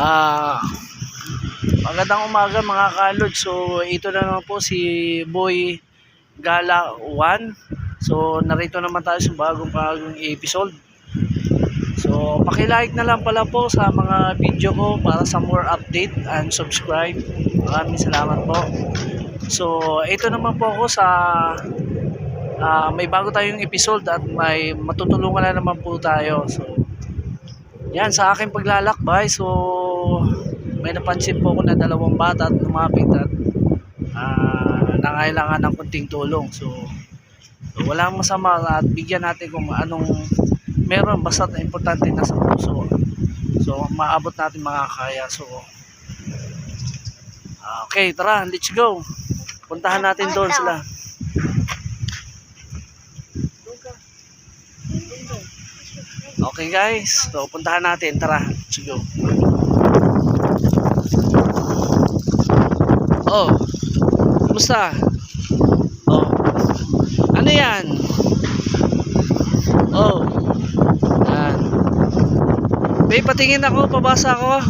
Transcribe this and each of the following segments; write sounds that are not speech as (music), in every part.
Ah, magandang umaga mga kalod. So, ito na naman po si Boy Gala 1. So, narito naman tayo sa bagong bagong episode. So, pakilike na lang pala po sa mga video ko para sa more update and subscribe. Maraming salamat po. So, ito naman po ako sa ah, may bago tayong episode at may matutulungan na naman po tayo. So, yan, sa aking paglalakbay, so may napansin po ko na dalawang bata at lumapit at ah, nangailangan ng kunting tulong. So, so walang masama at bigyan natin kung anong meron basta na importante na sa puso. So, maabot natin mga kaya. So, ah, okay, tara, let's go. Puntahan natin doon sila. Okay guys, so puntahan natin. Tara, let's go. Oh, kumusta? Oh, ano yan? Oh, yan. May patingin ako, pabasa ako.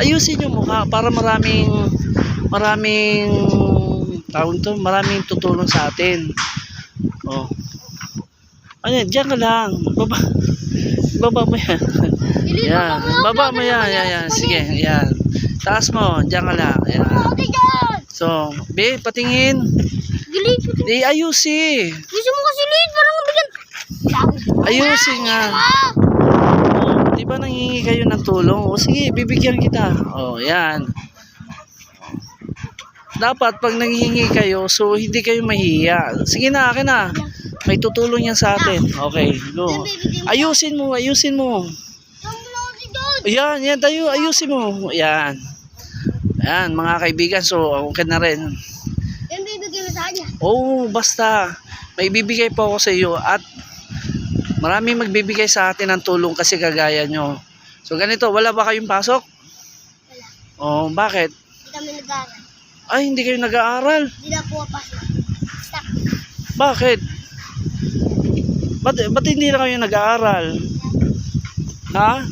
Ayusin yung mukha para maraming maraming tawag to, maraming tutulong sa atin. Oh. Ano yan, diyan ka lang. Baba, baba mo yan. Yan, baba mo yan, yan, yan. Sige, yan. Taas mo, diyan ka lang. Yan. So, be, patingin. Di, ayusin. Gusto mo kasi liit, parang mabigat. Ayusin nga. Oh, di ba nangingi kayo ng tulong? O sige, bibigyan kita. Oh, yan. Dapat pag nanghihingi kayo, so hindi kayo mahihiya. Sige na, akin na. May tutulong yan sa atin. Okay, go. Ayusin mo, ayusin mo. Ayan, yan tayo, ayusin mo. Ayan. Ayan, mga kaibigan, so okay na rin. Yan bibigyan mo sa kanya. Oo, basta. May bibigay po ako sa iyo at maraming magbibigay sa atin ng tulong kasi kagaya nyo. So ganito, wala ba kayong pasok? Wala. Oh, bakit? Hindi kami nag-aaral. Ay, hindi kayo nag-aaral. Hindi na pumapasok. Stuck. Bakit? Ba't, ba't hindi na kayo nag-aaral? Ha?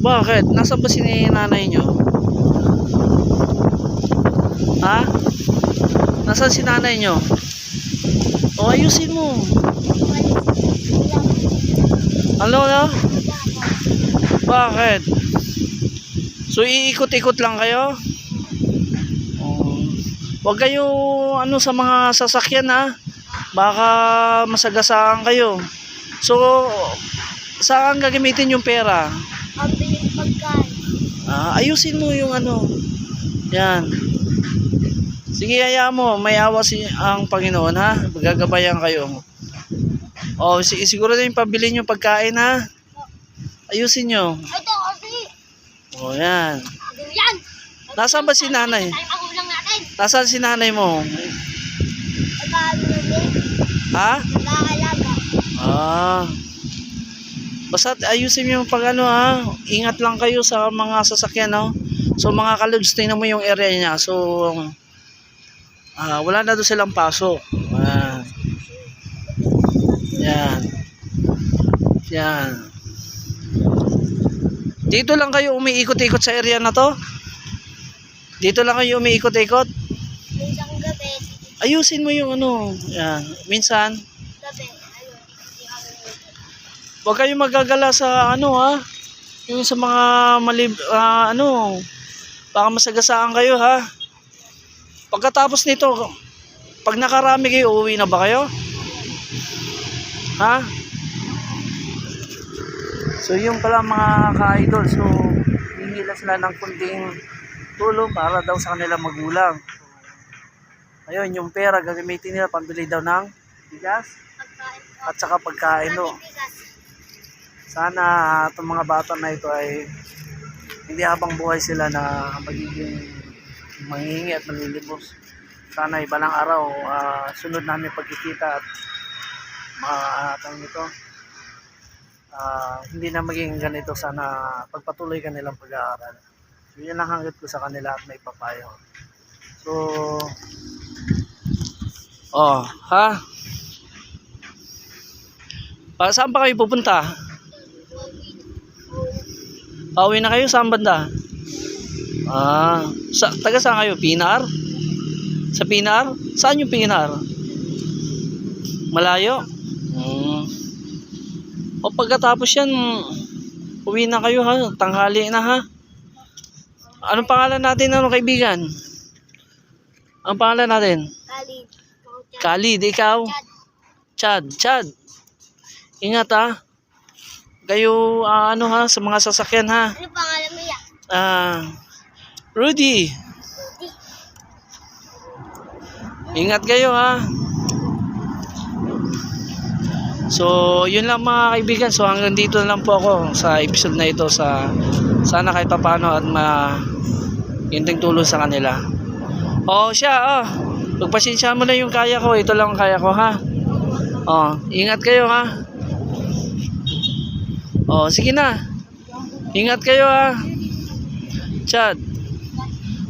Bakit? Nasaan ba si nanay nyo? Ha? Nasaan si nanay nyo? O, ayusin mo. Ano na? Bakit? So iikot-ikot lang kayo? Oh. Huwag kayo ano sa mga sasakyan ha. Baka masagasaan kayo. So saan gagamitin yung pera? Biling pagkain. Ah, ayusin mo yung ano. Yan. Sige, hayaan mo. May awa si ang Panginoon ha. Gagabayan kayo. Oh, si siguro na yung pabili nyo pagkain ha. Ayusin nyo. Ito kasi. Oh, yan. Yan? Nasaan ba si nanay? Nasaan si nanay mo? Ha? Nag-aalaga. Ah. Basta ayusin mo yung pag ano ha. Ingat lang kayo sa mga sasakyan no. So mga kalubs, tingnan mo yung area niya. So ah, wala na doon silang pasok. Ah. Yan. Yan. Dito lang kayo umiikot-ikot sa area na to? Dito lang kayo umiikot-ikot? Ayusin mo yung ano. Yan. Minsan, Huwag kayong magagala sa ano ha. Yung sa mga malib ah, ano baka masagasaan kayo ha. Pagkatapos nito, pag nakarami kayo, uuwi na ba kayo? Ha? So yung pala mga ka-idol, so hingi lang sila ng kunting tulong para daw sa kanilang magulang. Ayun, yung pera gagamitin nila pambili daw ng bigas at saka pagkain no. Sana itong mga bata na ito ay hindi habang buhay sila na magiging mangingi at malilibos. Sana ibalang araw ah, sunod namin pagkikita at mga nito ah, hindi na maging ganito sana pagpatuloy kanilang pag-aaral. So, yun lang hanggat ko sa kanila at may papayo. So, oh, ha? Pa, saan pa kayo pupunta? Pauwi na kayo? Saan banda? Ah, sa, taga saan kayo? Pinar? Sa Pinar? Saan yung Pinar? Malayo? Hmm. O pagkatapos yan, uwi na kayo ha. Tanghali na ha. Anong pangalan natin, ano kaibigan? Ang pangalan natin? Khalid. Khalid, ikaw? Chad. Chad, Chad. Ingat ha. Kayo, ah, ano ha, sa mga sasakyan ha. Ano pangalan mo yan? Ah, Rudy, Rudy. ingat kayo ha. So, yun lang mga kaibigan. So, hanggang dito na lang po ako sa episode na ito sa sana kahit papano at ma hinting tulong sa kanila. Oh, siya, oh. Pagpasensya mo na yung kaya ko. Ito lang ang kaya ko, ha? Oh, ingat kayo, ha? Oh, sige na. Ingat kayo, ha? Chad.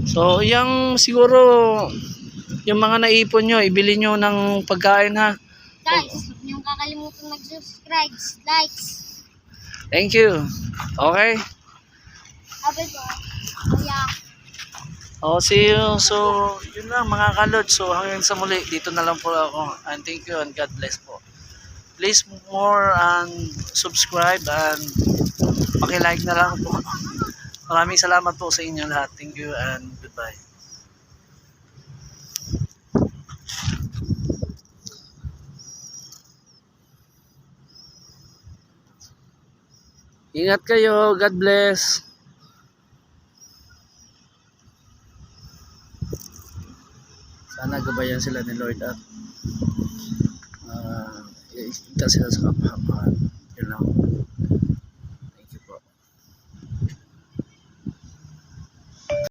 So, yung siguro yung mga naipon nyo, ibili nyo ng pagkain, ha? Guys, huwag niyong kakalimutan mag-subscribe, likes. Thank you. Okay? Sabi ko, kuya. Oh, see you. So, yun lang mga kalod. So, hanggang sa muli, dito na lang po ako. And thank you and God bless po. Please more and subscribe and paki-like na lang po. (laughs) Maraming salamat po sa inyo lahat. Thank you and goodbye. Ingat kayo. God bless. Sana gabayan sila ni Lord at uh, iigtas sila sa kapahamahan. Yun lang.